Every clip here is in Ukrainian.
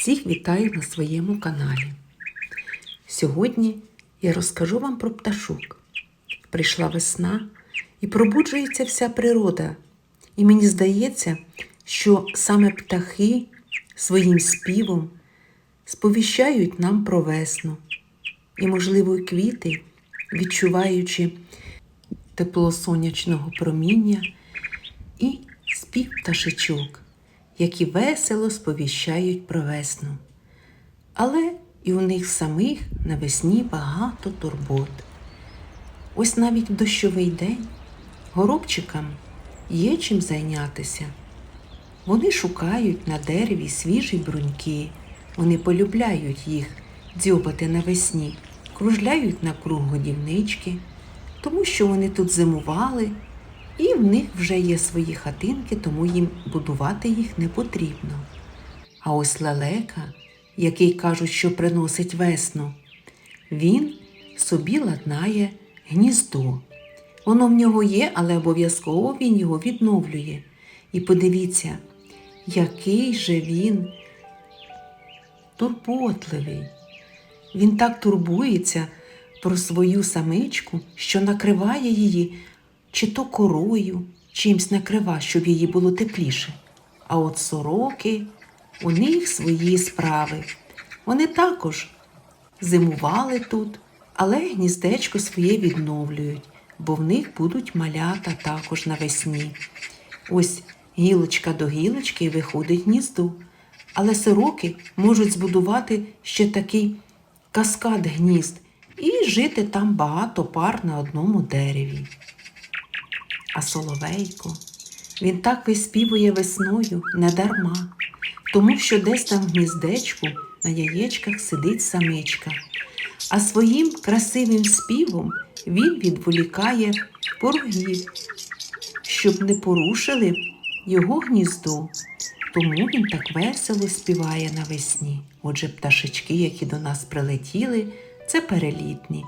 Всіх вітаю на своєму каналі. Сьогодні я розкажу вам про пташок. Прийшла весна і пробуджується вся природа. І мені здається, що саме птахи своїм співом сповіщають нам про весну. І, можливо, квіти, відчуваючи тепло сонячного проміння і спів пташечок, які весело сповіщають про весну. Але і у них самих навесні багато турбот. Ось навіть дощовий день горобчикам є чим зайнятися. Вони шукають на дереві свіжі бруньки, вони полюбляють їх дзьобати навесні, кружляють на круг годівнички, тому що вони тут зимували, і в них вже є свої хатинки, тому їм будувати їх не потрібно. А ось лелека, який кажуть, що приносить весну, він собі ладнає гніздо. Воно в нього є, але обов'язково він його відновлює. І подивіться, який же він турботливий. Він так турбується про свою самичку, що накриває її чи то корою, чимсь накрива, щоб їй було тепліше. А от сороки, у них свої справи. Вони також зимували тут, але гніздечко своє відновлюють, бо в них будуть малята також навесні. Ось гілочка до гілочки виходить гніздо. Але сороки можуть збудувати ще такий каскад гнізд і жити там багато пар на одному дереві. А соловейко, він так виспівує весною недарма, тому що десь там в гніздечку на яєчках сидить самичка, а своїм красивим співом він відволікає порогів, щоб не порушили його гніздо. Тому він так весело співає навесні. Отже, пташечки, які до нас прилетіли, це перелітні.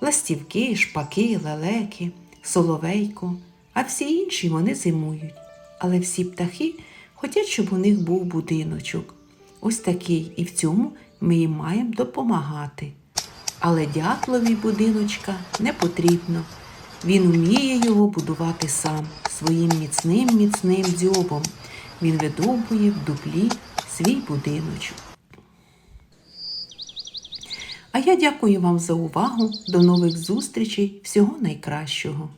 Ластівки, шпаки, лелеки, соловейко, а всі інші вони зимують. Але всі птахи хочуть, щоб у них був будиночок. Ось такий, і в цьому ми їм маємо допомагати. Але дятлові будиночка не потрібно. Він вміє його будувати сам своїм міцним міцним дзьобом. Він видовбує в дуплі свій будиночок. А я дякую вам за увагу. До нових зустрічей. Всього найкращого.